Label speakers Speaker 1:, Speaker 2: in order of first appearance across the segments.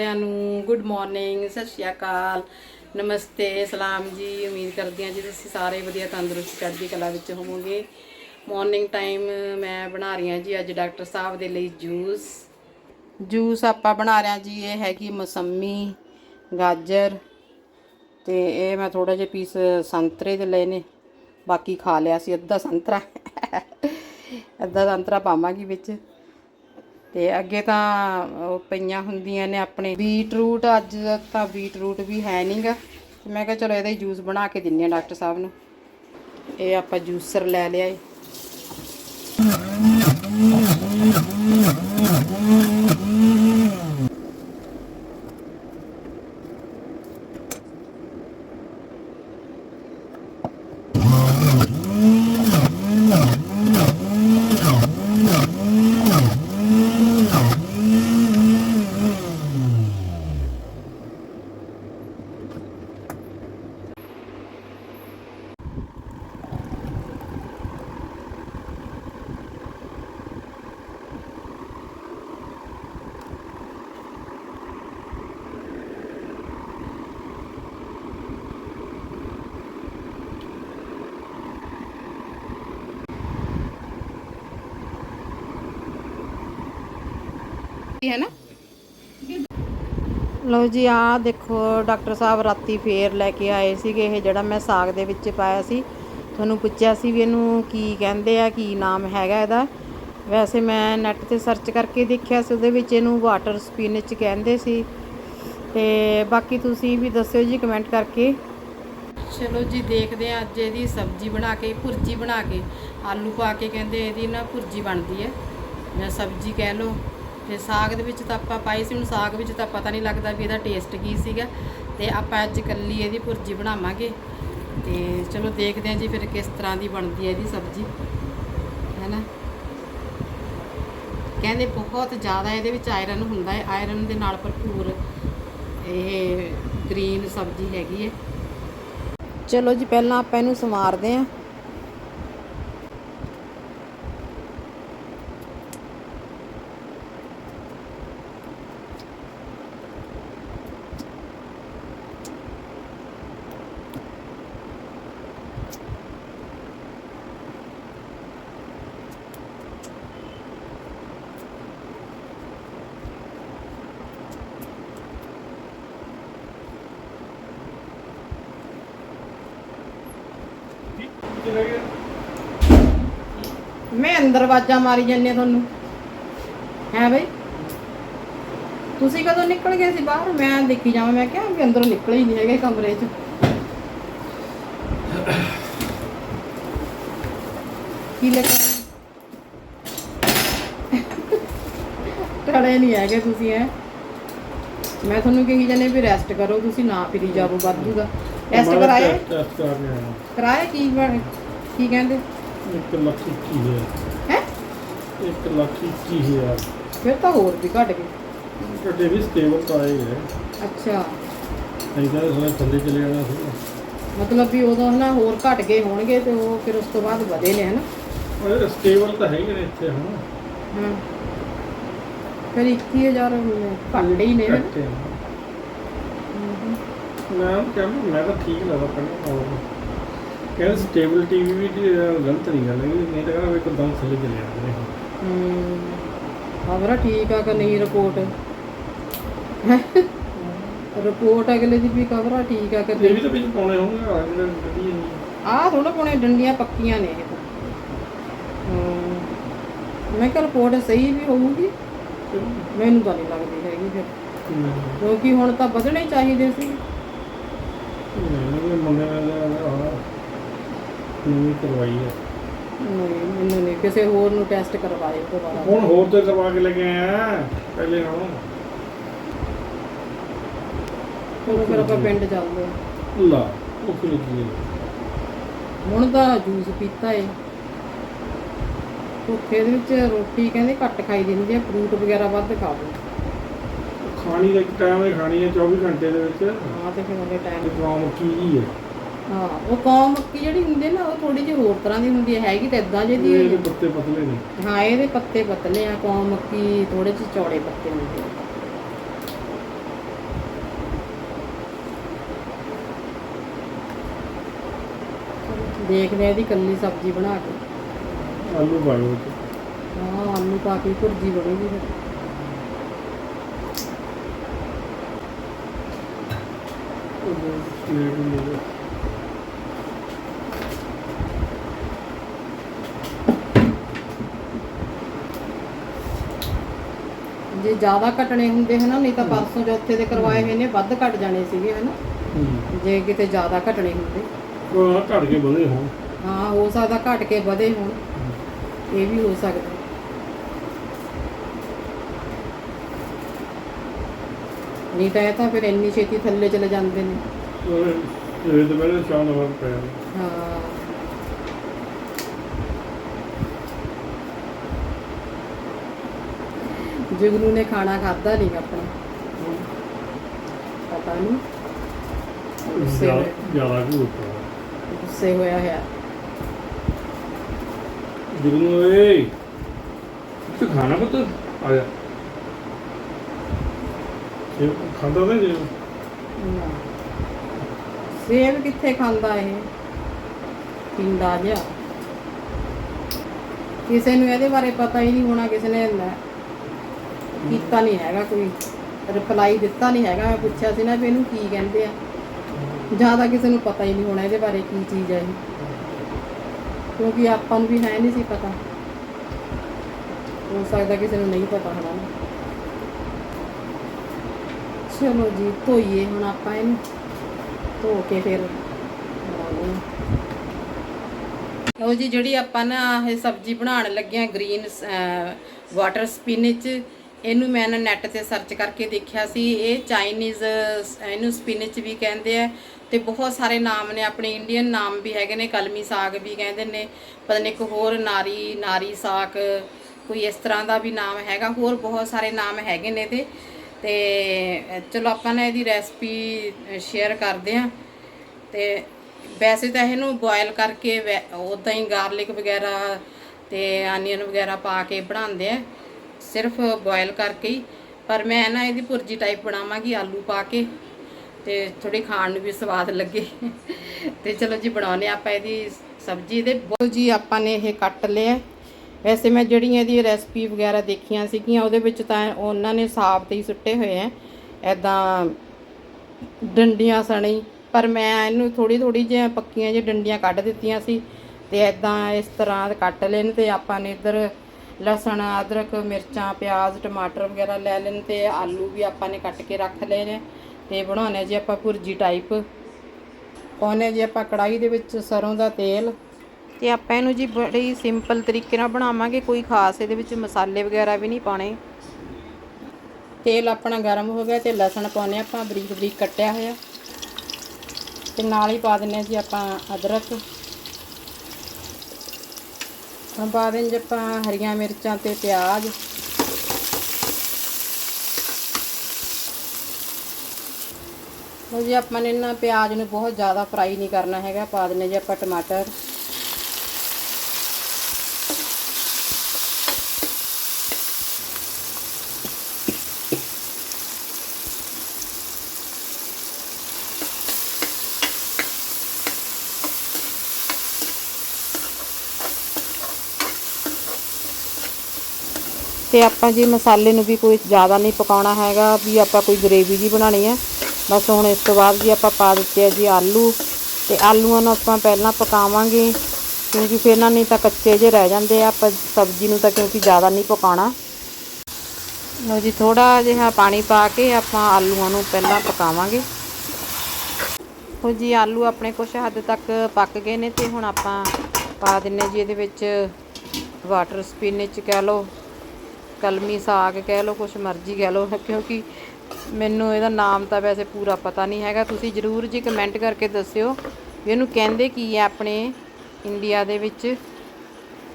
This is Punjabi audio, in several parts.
Speaker 1: ਸਾਰਿਆਂ ਨੂੰ ਗੁੱਡ ਮਾਰਨਿੰਗ ਸਤਿ ਸ਼੍ਰੀ ਅਕਾਲ, ਨਮਸਤੇ, ਸਲਾਮ ਜੀ, ਉਮੀਦ ਕਰਦੀ ਹਾਂ ਜੀ ਤੁਸੀਂ ਸਾਰੇ ਵਧੀਆ ਤੰਦਰੁਸਤ ਚੜ੍ਹਦੀ ਕਲਾ ਵਿੱਚ ਹੋਵੋਗੇ। ਮਾਰਨਿੰਗ ਟਾਈਮ ਮੈਂ ਬਣਾ ਰਹੀ ਹਾਂ ਜੀ ਅੱਜ ਡਾਕਟਰ ਸਾਹਿਬ ਦੇ ਲਈ ਜੂਸ। ਜੂਸ ਆਪਾਂ ਬਣਾ ਰਹੇ ਹਾਂ ਜੀ, ਇਹ ਹੈਗੀ ਮੌਸੰਮੀ ਗਾਜਰ ਤੇ ਇਹ ਮੈਂ ਥੋੜਾ ਜਿਹਾ ਪੀਸ ਸੰਤਰੇ ਦੇ ਲਏ ਨੇ, ਬਾਕੀ ਖਾ ਲਿਆ ਸੀ, ਅੱਧਾ ਸੰਤਰਾ। ਅੱਧਾ ਸੰਤਰਾ ਪਾਵਾਂਗੀ ਵਿੱਚ। ਤੇ ਅੱਗੇ ਤਾਂ ਉਹ ਪਈਆਂ ਹੁੰਦੀਆਂ ਨੇ ਆਪਣੇ ਬੀਟਰੂਟ, ਅੱਜ ਤਾਂ ਬੀਟਰੂਟ ਵੀ ਹੈ ਨਹੀਂਗਾ ਤੇ ਮੈਂ ਕਿਹਾ ਚਲੋ ਇਹਦਾ ਹੀ ਜੂਸ ਬਣਾ ਕੇ ਦਿੰਨੇ ਆ ਡਾਕਟਰ ਸਾਹਿਬ ਨੂੰ। ਇਹ ਆਪਾਂ ਜੂਸਰ ਲੈ ਲਿਆ ਏ ਹੈ ਨਾ? ਲਓ ਜੀ ਆ ਦੇਖੋ ਡਾਕਟਰ ਸਾਹਿਬ ਰਾਤੀ ਫੇਰ ਲੈ ਕੇ ਆਏ ਸੀਗੇ ਇਹ ਜਿਹੜਾ ਮੈਂ ਸਾਗ ਦੇ ਵਿੱਚ ਪਾਇਆ ਸੀ। ਤੁਹਾਨੂੰ ਪੁੱਛਿਆ ਸੀ ਵੀ ਇਹਨੂੰ ਕੀ ਕਹਿੰਦੇ ਆ ਕੀ ਨਾਮ ਹੈਗਾ ਇਹਦਾ। ਵੈਸੇ ਮੈਂ ਨੈਟ ਤੇ ਸਰਚ ਕਰਕੇ ਦੇਖਿਆ ਸੀ ਉਹਦੇ ਵਿੱਚ ਇਹਨੂੰ ਵਾਟਰ ਸਪਿਨਚ ਕਹਿੰਦੇ ਸੀ। ਤੇ ਬਾਕੀ ਤੁਸੀਂ ਵੀ ਦੱਸਿਓ ਜੀ ਕਮੈਂਟ ਕਰਕੇ। ਚਲੋ ਜੀ ਦੇਖਦੇ ਆ ਅੱਜ ਇਹਦੀ ਸਬਜ਼ੀ ਬਣਾ ਕੇ ਭੁਰਜੀ ਬਣਾ ਕੇ। ਆਲੂ ਪਾ ਕੇ ਕਹਿੰਦੇ ਇਹਦੀ ਨਾ ਭੁਰਜੀ ਬਣਦੀ ਹੈ। ਜਾਂ ਸਬਜ਼ੀ ਕਹਿ ਲਓ। ਤੇ ਸਾਗ ਦੇ ਵਿੱਚ ਤਾਂ ਆਪਾਂ ਪਾਈ ਸੀ, ਹੁਣ ਸਾਗ ਵਿੱਚ ਤਾਂ ਪਤਾ ਨਹੀਂ ਲੱਗਦਾ ਵੀ ਇਹਦਾ ਟੇਸਟ ਕੀ ਸੀਗਾ। ਤੇ ਆਪਾਂ ਅੱਜ ਕੱਲੀ ਇਹਦੀ ਭੁਰਜੀ ਬਣਾਵਾਂਗੇ। ਤੇ ਚਲੋ ਦੇਖਦੇ ਹਾਂ ਜੀ ਫਿਰ ਕਿਸ ਤਰ੍ਹਾਂ ਦੀ ਬਣਦੀ ਹੈ ਇਹਦੀ ਸਬਜ਼ੀ। ਹੈਨਾ? ਕਹਿੰਦੇ ਬਹੁਤ ਜ਼ਿਆਦਾ ਇਹਦੇ ਵਿੱਚ ਆਇਰਨ ਹੁੰਦਾ ਹੈ। ਆਇਰਨ ਦੇ ਨਾਲ ਭਰਪੂਰ ਇਹ ਗ੍ਰੀਨ ਸਬਜ਼ੀ ਹੈਗੀ ਹੈ। ਚਲੋ ਜੀ, ਪਹਿਲਾਂ ਆਪਾਂ ਇਹਨੂੰ ਸਮਾਰਦੇ ਆਂ ਮੈਂ ਅੰਦਰ ਵਾਜਾਂ ਮਾਰੀ ਜੰਨੇ ਤੁਹਾਨੂੰ। ਹੈ ਬਈ? ਤੁਸੀਂ ਕਦੋਂ ਨਿਕਲ ਗਏ ਸੀ ਬਾਹਰ? ਮੈਂ ਦੇਖੀ ਜਾਵਾਂ ਮੈਂ ਕਿਹਾ ਵੀ ਅੰਦਰੋਂ ਨਿਕਲੇ ਹੀ ਨਹੀਂ ਹੈਗੇ ਕਮਰੇ 'ਚ। ਕੀ ਲੱਗਾ? ਟੜੇ ਨਹੀਂ ਹੈਗੇ ਤੁਸੀਂ ਐ ਮੈਂ ਤੁਹਾਨੂੰ ਕਹੀ ਜਾਂਦੇ ਵੀ ਰੈਸਟ ਕਰੋ ਤੁਸੀਂ ਨਾ ਫਿਰੀ ਜਾਵੋ ਵਾਧੂ ਦਾ। ਰੈਸਟ ਕਰਾਇਆ?
Speaker 2: ਟੈਸਟ ਕਰ ਰਿਹਾ
Speaker 1: ਕਰਾਇਆ ਕੀ ਕੀ ਕਹਿੰਦੇ?
Speaker 2: ਇੱਕ ਲੱਖ ਇੱਕੀ ਹਜ਼ਾਰ।
Speaker 1: ਹੈ?
Speaker 2: ਇੱਕ ਲੱਖ ਇੱਕੀ ਹਜ਼ਾਰ।
Speaker 1: ਫਿਰ ਤਾਂ ਹੋਰ ਵੀ ਘਟ ਗਏ।
Speaker 2: ਕੱਟੇ ਵੀ ਸਟੇਬਲ ਤਾਂ ਆਏ ਹੈ।
Speaker 1: ਅੱਛਾ।
Speaker 2: ਕਹਿੰਦੇ ਸਾਰੇ ਥੱਲੇ ਚਲੇ ਜਾਣਾ ਸੀ।
Speaker 1: ਮਤਲਬ ਵੀ ਉਦੋਂ ਹਨਾ ਹੋਰ ਘਟ ਗਏ ਹੋਣਗੇ ਤੇ ਉਹ ਫਿਰ ਉਸ ਤੋਂ ਬਾਅਦ ਵਧੇ ਨੇ ਹਨਾ?
Speaker 2: ਉਹ ਸਟੇਬਲ ਤਾਂ ਹੈਗੇ ਨੇ ਇੱਥੇ ਹੁਣ
Speaker 1: ਹਾਂ। ਫਿਰ 21000 ਘੱਟ ਹੀ ਨੇ ਹਨਾ?
Speaker 2: ਘੱਟੇ ਨੇ। ਮੈਂ ਕਹਿੰਦਾ ਮੈਂ ਤਾਂ ਠੀਕ ਲੱਗਦਾ ਪਹਿਲਾਂ ਨਾਲੋਂ ਕਹਿੰਦੇ ਸਟੇਬਿਲਿਟੀ ਵੀ ਵੀ ਗਲਤ ਨਹੀਂ ਗੱਲ ਹੈਗੀ। ਨਹੀਂ ਤਾਂ ਕਹਿੰਦਾ ਵੀ ਇੱਕਦਮ ਥੱਲੇ ਚਲੇ ਜਾਂਦੇ ਨੇ
Speaker 1: ਹੂੰ। ਖਬਰ ਠੀਕ ਆ ਕਿ ਨਹੀਂ ਰਿਪੋਰਟ ਰਿਪੋਰਟ ਅਗਲੇ ਦੀ ਵੀ ਖਬਰ ਠੀਕ ਆ ਕਿ
Speaker 2: ਇਹ
Speaker 1: ਨਹੀਂ।
Speaker 2: ਵੀ ਤਾਂ ਵਿੱਚ ਪਾਉਣੇ ਹੋਣਗੇ ਆ ਜਿਹੜੇ ਗੱਡੀ ਨਹੀਂ
Speaker 1: ਆਹ ਥੋੜਾ ਕੋਣੇ ਡੰਡੀਆਂ ਪੱਕੀਆਂ ਨੇ ਇਹ ਤਾਂ। ਹੂੰ। ਮੈਂ ਕਿਹਾ ਰਿਪੋਰਟ ਸਹੀ ਵੀ ਹੋਊਗੀ। ਮੈਨੂੰ ਤਾਂ ਨਹੀਂ ਲੱਗਦੀ ਹੈਗੀ ਫਿਰ। ਕਿਉਂਕਿ ਹੁਣ ਤਾਂ ਵਧਣੇ ਚਾਹੀਦੇ ਸੀ।
Speaker 2: ਨਹੀਂ ਮੰਗਿਆ ਮੈਂ ਨਵੀਂ ਕਰਵਾਈ ਹੈ
Speaker 1: ਨਹੀਂ ਮੈਨੂੰ ਨਹੀਂ ਕਿਸੇ ਹੋਰ ਨੂੰ ਟੈਸਟ ਕਰਵਾਏ ਦੁਬਾਰਾ।
Speaker 2: ਹੁਣ ਹੋਰ ਤੇ ਕਰਵਾ ਕੇ ਲੈ ਕੇ ਆਇਆ ਪਹਿਲੇ ਨਾਲੋਂ।
Speaker 1: ਚਲੋ ਫਿਰ ਆਪਾਂ ਪਿੰਡ ਚੱਲਦੇ ਹਾਂ।
Speaker 2: ਲਾ ਉਹ ਕਿਹੜੀ ਚੀਜ਼ ਹੈ?
Speaker 1: ਹੁਣ ਤਾਂ ਜੂਸ ਪੀਤਾ ਏ। ਭੁੱਖੇ ਦੇ ਵਿੱਚ ਰੋਟੀ ਕਹਿੰਦੇ ਘੱਟ ਖਾਈ ਦੀ ਹੁੰਦੀ ਆ ਫਰੂਟ ਵਗੈਰਾ ਵੱਧ ਖਾਓ
Speaker 2: ਖਾਣੀ ਦਾ ਟਾਈਮ ਹੈ ਖਾਣੀ ਹੈ 24 ਘੰਟੇ ਦੇ ਵਿੱਚ।
Speaker 1: ਹਾਂ ਤੇ ਫਿਰ ਉਹਦੇ ਟਾਈਮ
Speaker 2: ਗਾਉਂ ਕੀ ਹੀ ਹੈ?
Speaker 1: ਹਾਂ ਉਹ ਕੌਮ ਮੱਕੀ ਜਿਹੜੀ ਹੁੰਦੀ ਨਾ ਉਹ ਥੋੜੀ ਜਿਹੀ ਹੋਰ ਤਰ੍ਹਾਂ ਦੀ ਹੁੰਦੀ ਹੈ ਹੈਗੀ ਤਾਂ ਇਦਾਂ ਜਿਹੀ
Speaker 2: ਇਹਦੇ ਪੱਤੇ ਪਤਲੇ ਨੇ।
Speaker 1: ਹਾਂ ਇਹਦੇ ਪੱਤੇ ਪਤਲੇ ਆ ਕੌਮ ਮੱਕੀ ਥੋੜੇ ਜਿਹੇ ਚੌੜੇ ਪੱਤੇ ਹੁੰਦੇ ਦੇਖਦੇ ਇਹਦੀ ਕੱਲੀ ਸਬਜ਼ੀ ਬਣਾ ਕੇ।
Speaker 2: ਆਲੂ ਪਾਏ ਵਿੱਚ
Speaker 1: ਹਾਂ ਆਲੂ ਪਾ ਕੇ ਭੁਰਜੀ ਬਣੇਗੀ ਫਿਰ।
Speaker 2: ਉਹ ਪਲੇਟ ਨੂੰ
Speaker 1: ਜੇ ਜ਼ਿਆਦਾ ਘਟਣੇ ਹੁੰਦੇ ਹਨਾ ਨਹੀਂ ਤਾਂ ਪਰਸੋਂ ਚੌਥੇ ਦੇ ਕਰਵਾਏ ਹੋਏ ਨੇ ਵੱਧ ਘਟ ਜਾਣੇ ਸੀਗੇ ਹਨਾ। ਜੇ ਕਿਤੇ ਜ਼ਿਆਦਾ ਘਟਣੇ ਹੁੰਦੇ।
Speaker 2: ਉਹ ਘੜ ਕੇ ਬਣੇ ਹੋਣ।
Speaker 1: ਹਾਂ ਹੋ ਸਕਦਾ ਘਟ ਕੇ ਵਧੇ ਹੋਣ। ਇਹ ਵੀ ਹੋ ਸਕਦਾ। ਨਹੀਂ ਤਾਂ ਇਹ ਤਾਂ ਫਿਰ ਇੰਨੀ ਛੇਤੀ ਥੱਲੇ ਚਲੇ ਜਾਂਦੇ ਨੇ।
Speaker 2: ਉਹ ਇਹ ਤਾਂ ਪਹਿਲੇ ਦਾ ਵਕਤ ਪਿਆ
Speaker 1: ਹਾਂ। ਜਗਨੂ ਨੇ ਖਾਣਾ ਖਾਦਾ ਨਹੀਂ ਆਪਣਾ। ਪਤਾ ਨਹੀਂ ਗੁੱਸੇ
Speaker 2: ਜ਼ਿਆਦਾ
Speaker 1: ਹੋਇਆ-
Speaker 2: ਜ਼ਿਆਦਾ ਵੀ ਉੱਪਰ
Speaker 1: ਗੁੱਸੇ ਹੋਇਆ ਹੈ
Speaker 2: ਜਗਨੂ ਏ ਤੂੰ ਖਾਣਾ ਪੁੱਤ ਆ ਜਾ। ਇਹ ਖਾਂਦਾ ਤਾਂ ਜੇ
Speaker 1: ਸੇਬ ਕਿੱਥੇ ਖਾਂਦਾ ਇਹ? ਪਿੰਡਾ ਜਿਹਾ। ਕਿਸੇ ਨੂੰ ਇਹਦੇ ਬਾਰੇ ਪਤਾ ਹੀ ਨਹੀਂ ਹੋਣਾ ਕਿਸੇ ਨੇ ਲੈ- ਕੀਤਾ ਨਹੀਂ ਹੈਗਾ ਕੋਈ ਰਿਪਲਾਈ ਦਿੱਤਾ ਨਹੀਂ ਹੈਗਾ ਮੈਂ ਪੁੱਛਿਆ ਸੀ ਨਾ ਵੀ ਇਹਨੂੰ ਕੀ ਕਹਿੰਦੇ ਆ। ਜ਼ਿਆਦਾ ਕਿਸੇ ਨੂੰ ਪਤਾ ਹੀ ਨਹੀਂ ਹੋਣਾ ਇਹਦੇ ਬਾਰੇ ਕੀ ਚੀਜ਼ ਹੈ ਇਹ। ਕਿਉਂਕਿ ਆਪਾਂ ਨੂੰ ਵੀ ਹੈ ਨਹੀਂ ਸੀ ਪਤਾ। ਹੋ ਸਕਦਾ ਕਿਸੇ ਨੂੰ ਨਹੀਂ ਪਤਾ ਹੋਣਾ। ਨਾ। ਚਲੋ ਜੀ, ਧੋਈਏ ਹੁਣ ਆਪਾਂ ਇਹਨੂੰ। ਧੋ ਕੇ ਫਿਰ ਬਣਾਉਂਦੇ ਹਾਂ ਲਓ ਜੀ, ਜਿਹੜੀ ਆਪਾਂ ਨਾ ਇਹ ਸਬਜ਼ੀ ਬਣਾਉਣ ਲੱਗਿਆ ਗ੍ਰੀਨ ਵਾਟਰ ਸਪਿਨਚ ਇਹਨੂੰ ਮੈਂ ਨਾ ਨੈਟ ਤੇ ਸਰਚ ਕਰਕੇ ਦੇਖਿਆ ਸੀ। ਇਹ ਚਾਈਨੀਜ਼ ਇਹਨੂੰ ਸਪਿਨਚ ਵੀ ਕਹਿੰਦੇ ਆ ਤੇ ਬਹੁਤ ਸਾਰੇ ਨਾਮ ਨੇ, ਆਪਣੇ ਇੰਡੀਅਨ ਨਾਮ ਵੀ ਹੈਗੇ ਨੇ, ਕਲਮੀ ਸਾਗ ਵੀ ਕਹਿੰਦੇ ਨੇ, ਪਤਾ ਨਹੀਂ ਇੱਕ ਹੋਰ ਨਾਰੀ ਨਾਰੀ ਸਾਗ, ਕੋਈ ਇਸ ਤਰ੍ਹਾਂ ਦਾ ਵੀ ਨਾਮ ਹੈਗਾ, ਹੋਰ ਬਹੁਤ ਸਾਰੇ ਨਾਮ ਹੈਗੇ ਨੇ ਤੇ ਤੇ ਚਲੋ ਆਪਾਂ ਨਾ ਇਹਦੀ ਰੈਸਪੀ ਸ਼ੇਅਰ ਕਰਦੇ ਆ ਤੇ ਵੈਸੇ ਤਾਂ ਇਹਨੂੰ ਬੋਇਲ ਕਰਕੇ ਉਦਾਂ ਹੀ ਗਾਰਲਿਕ ਵਗੈਰਾ ਤੇ ਆਨੀਅਨ ਵਗੈਰਾ ਪਾ ਕੇ ਬਣਾਉਂਦੇ ਆ। ਸਿਰਫ ਬੋਇਲ ਕਰਕੇ ਹੀ, ਪਰ ਮੈਂ ਨਾ ਇਹਦੀ ਭੁਰਜੀ ਟਾਈਪ ਬਣਾਵਾਂਗੀ ਆਲੂ ਪਾ ਕੇ ਤੇ ਥੋੜੀ ਖਾਣ ਨੂੰ ਵੀ ਸਵਾਦ ਲੱਗੇ। ਤੇ ਚਲੋ ਜੀ ਬਣਾਉਨੇ ਆਪਾਂ ਇਹਦੀ ਸਬਜ਼ੀ ਦੇ ਬਹੁਤ ਜੀ ਆਪਾਂ ਨੇ ਇਹ ਕੱਟ ਲਿਆ। ਵੈਸੇ ਮੈਂ ਜਿਹੜੀਆਂ ਇਹਦੀ ਰੈਸਪੀ ਵਗੈਰਾ ਦੇਖੀਆਂ ਸੀਗੀਆਂ, ਉਹਦੇ ਵਿੱਚ ਤਾਂ ਉਹਨਾਂ ਨੇ ਸਾਫ਼ ਤੇ ਹੀ ਸੁੱਟੇ ਹੋਏ ਆ। ਐਦਾਂ ਡੰਡੀਆਂ ਸਣੀ, ਪਰ ਮੈਂ ਇਹਨੂੰ ਥੋੜੀ ਥੋੜੀ ਜਿਹੀਆਂ ਪੱਕੀਆਂ ਜਿਹੀਆਂ ਡੰਡੀਆਂ ਕੱਢ ਦਿੱਤੀਆਂ ਸੀ। ਤੇ ਐਦਾਂ ਇਸ ਤਰ੍ਹਾਂ ਕੱਟ ਲੈਣ ਤੇ ਆਪਾਂ ਨੇ ਇੱਧਰ ਲਸਣ, ਅਦਰਕ, ਮਿਰਚਾਂ, ਪਿਆਜ਼, ਟਮਾਟਰ ਵਗੈਰਾ ਲੈ ਲੈਣ ਤੇ ਆਲੂ ਵੀ ਆਪਾਂ ਨੇ ਕੱਟ ਕੇ ਰੱਖ ਲਏ ਨੇ ਤੇ ਬਣਾਉਣੇ ਜੀ ਆਪਾਂ ਭੁਰਜੀ ਟਾਈਪ ਪਾਉਣੇ ਜੀ ਆਪਾਂ ਕੜਾਈ ਦੇ ਵਿੱਚ ਸਰੋਂ ਦਾ ਤੇਲ। ਤੇ ਆਪਾਂ ਇਹਨੂੰ ਜੀ ਬੜੀ ਸਿੰਪਲ ਤਰੀਕੇ ਨਾਲ ਬਣਾਵਾਂਗੇ, ਕੋਈ ਖਾਸ ਇਹਦੇ ਵਿੱਚ ਮਸਾਲੇ ਵਗੈਰਾ ਵੀ ਨਹੀਂ ਪਾਉਣੇ। ਤੇਲ ਆਪਣਾ ਗਰਮ ਹੋ ਗਿਆ ਤੇ ਲਸਣ ਪਾਉਨੇ ਆਪਾਂ ਬਰੀਕ ਬਰੀਕ ਕੱਟਿਆ ਹੋਇਆ। ਤੇ ਨਾਲ ਹੀ ਪਾ ਦਿੰਨੇ ਹਾਂ ਜੀ ਆਪਾਂ ਅਦਰਕ। ਪਾ ਦੇਂ ਜੀ ਆਪਾਂ, ਹਰੀਆਂ ਮਿਰਚਾਂ ਤੇ ਪਿਆਜ਼। ਲਓ ਜੀ, ਆਪਾਂ ਨੇ ਨਾ ਪਿਆਜ਼ ਨੂੰ ਬਹੁਤ ਜ਼ਿਆਦਾ ਫਰਾਈ ਨਹੀਂ ਕਰਨਾ ਹੈਗਾ, ਪਾ ਦਿੰਨੇ ਜੀ ਆਪਾਂ ਟਮਾਟਰ। ਤੇ ਆਪਾਂ ਜੀ ਮਸਾਲੇ ਨੂੰ ਵੀ ਕੋਈ ਜ਼ਿਆਦਾ ਨਹੀਂ ਪਕਾਉਣਾ ਹੈਗਾ, ਵੀ ਆਪਾਂ ਕੋਈ ਗ੍ਰੇਵੀ ਜੀ ਬਣਾਣੀ ਹੈ। ਬਸ ਹੁਣ ਇਸ ਤੋਂ ਬਾਅਦ ਜੀ ਆਪਾਂ ਪਾ ਦਿੱਤੇ ਆ ਜੀ ਆਲੂ ਤੇ ਆਲੂਆਂ ਨੂੰ ਆਪਾਂ ਪਹਿਲਾਂ ਪਕਾਵਾਂਗੇ, ਕਿਉਂਕਿ ਫਿਰ ਨਾ ਨਹੀਂ ਤਾਂ ਕੱਚੇ ਜੇ ਰਹਿ ਜਾਂਦੇ ਆ, ਆਪਾਂ ਸਬਜ਼ੀ ਨੂੰ ਤਾਂ ਕਿਉਂਕਿ ਜ਼ਿਆਦਾ ਨਹੀਂ ਪਕਾਉਣਾ। ਲਓ ਜੀ ਥੋੜਾ ਜਿਹਾ ਪਾਣੀ ਪਾ ਕੇ ਆਪਾਂ ਆਲੂਆਂ ਨੂੰ ਪਹਿਲਾਂ ਪਕਾਵਾਂਗੇ। ਹੋ ਜੀ ਆਲੂ ਆਪਣੇ ਕੁਛ ਹੱਦ ਤੱਕ ਪੱਕ ਗਏ ਨੇ ਤੇ ਹੁਣ ਆਪਾਂ ਪਾ ਦਿੰਨੇ ਜੀ ਇਹਦੇ ਵਿੱਚ ਵਾਟਰ ਸਪਿਨਚ ਕਹਿ ਲਓ। ਕਲਮੀ ਸਾਗ ਕਹਿ ਲਓ, ਕੁਛ ਮਰਜ਼ੀ ਕਹਿ ਲਓ, ਕਿਉਂਕਿ ਮੈਨੂੰ ਇਹਦਾ ਨਾਮ ਤਾਂ ਵੈਸੇ ਪੂਰਾ ਪਤਾ ਨਹੀਂ ਹੈਗਾ। ਤੁਸੀਂ ਜਰੂਰ ਜੀ ਕਮੈਂਟ ਕਰਕੇ ਦੱਸਿਓ ਵੀ ਇਹਨੂੰ ਕਹਿੰਦੇ ਕੀ ਹੈ ਆਪਣੇ ਇੰਡੀਆ ਦੇ ਵਿੱਚ।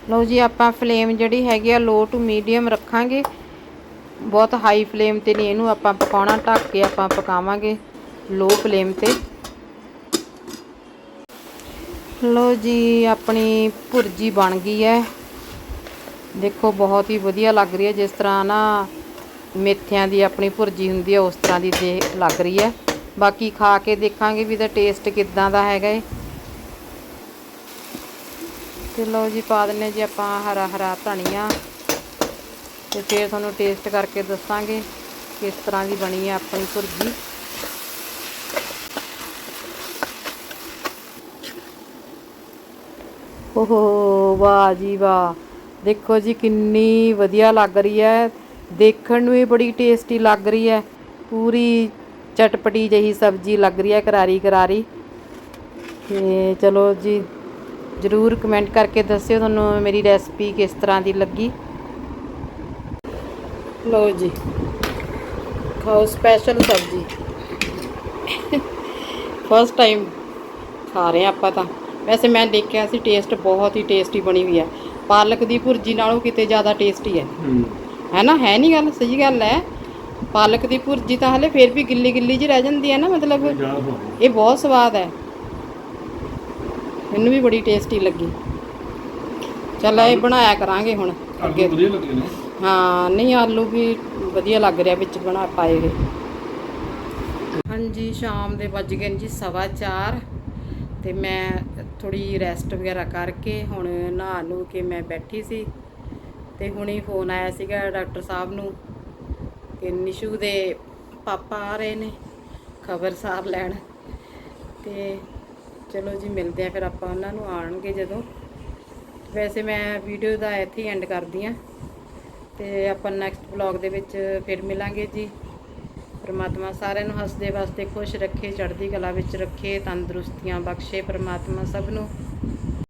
Speaker 1: ਲਓ ਜੀ, ਆਪਾਂ ਫਲੇਮ ਜਿਹੜੀ ਹੈਗੀ ਆ ਲੋ ਟੂ ਮੀਡੀਅਮ ਰੱਖਾਂਗੇ। ਬਹੁਤ ਹਾਈ ਫਲੇਮ ਤੇ ਨਹੀਂ ਇਹਨੂੰ ਆਪਾਂ ਪਕਾਉਣਾ, ਢੱਕ ਕੇ ਆਪਾਂ ਪਕਾਵਾਂਗੇ ਲੋ ਫਲੇਮ ਤੇ। ਲਓ ਜੀ, ਆਪਣੀ ਭੁਰਜੀ ਬਣ ਗਈ ਹੈ। ਦੇਖੋ, ਬਹੁਤ ਹੀ ਵਧੀਆ ਲੱਗ ਰਹੀ ਹੈ। ਜਿਸ ਤਰ੍ਹਾਂ ਨਾ ਮੇਥਿਆਂ ਦੀ ਆਪਣੀ ਭੁਰਜੀ ਹੁੰਦੀ ਹੈ, ਉਸ ਤਰ੍ਹਾਂ ਦੀ ਦੇ ਲੱਗ ਰਹੀ ਹੈ। ਬਾਕੀ ਖਾ ਕੇ ਦੇਖਾਂਗੇ ਵੀ ਇਹਦਾ ਟੇਸਟ ਕਿੱਦਾਂ ਦਾ ਹੈਗਾ ਏ। ਤੇ ਲਓ ਜੀ, ਪਾ ਦਿੰਨੇ ਜੀ ਆਪਾਂ ਹਰਾ ਹਰਾ ਧਨੀਆ। ਤੇ ਫਿਰ ਤੁਹਾਨੂੰ ਟੇਸਟ ਕਰਕੇ ਦੱਸਾਂਗੇ ਕਿਸ ਤਰ੍ਹਾਂ ਦੀ ਬਣੀ ਹੈ ਆਪਣੀ ਭੁਰਜੀ। ਓਹੋ, ਵਾਹ ਜੀ ਵਾਹ। ਦੇਖੋ ਜੀ, ਕਿੰਨੀ ਵਧੀਆ ਲੱਗ ਰਹੀ ਹੈ। ਦੇਖਣ ਨੂੰ ਵੀ ਬੜੀ ਟੇਸਟੀ ਲੱਗ ਰਹੀ ਹੈ। ਪੂਰੀ ਚਟਪਟੀ ਜਿਹੀ ਸਬਜ਼ੀ ਲੱਗ ਰਹੀ ਹੈ, ਕਰਾਰੀ ਕਰਾਰੀ। ਤੇ ਚਲੋ ਜੀ, ਜਰੂਰ ਕਮੈਂਟ ਕਰਕੇ ਦੱਸਿਓ ਤੁਹਾਨੂੰ ਮੇਰੀ ਰੈਸਪੀ ਕਿਸ ਤਰ੍ਹਾਂ ਦੀ ਲੱਗੀ। ਲਓ ਜੀ, ਖਾਓ ਸਪੈਸ਼ਲ ਸਬਜ਼ੀ। ਫਸਟ ਟਾਈਮ ਖਾ ਰਹੇ ਹਾਂ ਆਪਾਂ ਤਾਂ। ਵੈਸੇ ਮੈਂ ਦੇਖਿਆ ਸੀ ਟੇਸਟ ਬਹੁਤ ਹੀ ਟੇਸਟੀ ਬਣੀ ਹੋਈ ਹੈ। ਪਾਲਕ ਦੀ ਭੁਰਜੀ ਨਾਲੋਂ ਕਿਤੇ ਜ਼ਿਆਦਾ ਟੇਸਟੀ ਹੈ। ਨਾ ਹੈ ਨਹੀਂ ਗੱਲ? ਸਹੀ ਗੱਲ ਹੈ। ਪਾਲਕ ਦੀ ਭੁਰਜੀ ਤਾਂ ਹਲੇ ਫੇਰ ਵੀ ਗਿੱਲੀ ਗਿੱਲੀ ਜਿਹੀ ਰਹਿ ਜਾਂਦੀ ਹੈ ਨਾ ਮਤਲਬ। ਇਹ ਬਹੁਤ ਸਵਾਦ ਹੈ। ਮੈਨੂੰ ਵੀ ਬੜੀ ਟੇਸਟੀ ਲੱਗੀ। ਚੱਲ ਇਹ ਬਣਾਇਆ ਕਰਾਂਗੇ ਹੁਣ ਅੱਗੇ।
Speaker 2: ਆਲੂ ਵਧੀਆ ਲੱਗੇ ਨੇ।
Speaker 1: ਹਾਂ ਨਹੀਂ ਆਲੂ ਵੀ ਵਧੀਆ ਲੱਗ ਰਿਹਾ ਵਿੱਚ ਬਣਾ ਪਾਏ ਹੋਏ। ਹਾਂਜੀ ਸ਼ਾਮ ਦੇ ਵੱਜ ਗਏ ਨੇ ਜੀ ਸਵਾ ਚਾਰ। ਤੇ ਮੈਂ ਥੋੜੀ ਰੈਸਟ ਵਗੈਰਾ ਕਰਕੇ ਹੁਣ ਨਹਾ ਨੂੰ ਕੇ ਮੈਂ ਬੈਠੀ ਸੀ ਤੇ ਹੁਣੇ ਫੋਨ ਆਇਆ ਸੀਗਾ ਡਾਕਟਰ ਸਾਹਿਬ ਨੂੰ ਕਿ ਨਿਸ਼ੂ ਦੇ ਪਾਪਾ ਆ ਰਹੇ ਨੇ ਖਬਰਸਾਰ ਲੈਣ ਤੇ ਚਲੋ ਜੀ ਮਿਲਦੇ ਆ ਫਿਰ ਆਪਾਂ ਉਹਨਾਂ ਨੂੰ ਆਣਗੇ ਜਦੋਂ। ਵੈਸੇ ਮੈਂ ਵੀਡੀਓ ਦਾ ਇੱਥੇ ਹੀ ਐਂਡ ਕਰਦੀ ਆ ਤੇ ਆਪਾਂ ਨੈਕਸਟ ਵਲੌਗ ਦੇ ਵਿੱਚ ਫਿਰ ਮਿਲਾਂਗੇ ਜੀ। ਪਰਮਾਤਮਾ ਸਾਰਿਆਂ ਨੂੰ ਹੱਸਦੇ ਵਸਦੇ ਖੁਸ਼ ਰੱਖੇ, ਚੜ੍ਹਦੀ ਕਲਾ ਵਿੱਚ ਰੱਖੇ, ਤੰਦਰੁਸਤੀਆਂ ਬਖਸ਼ੇ ਪਰਮਾਤਮਾ ਸਭ ਨੂੰ।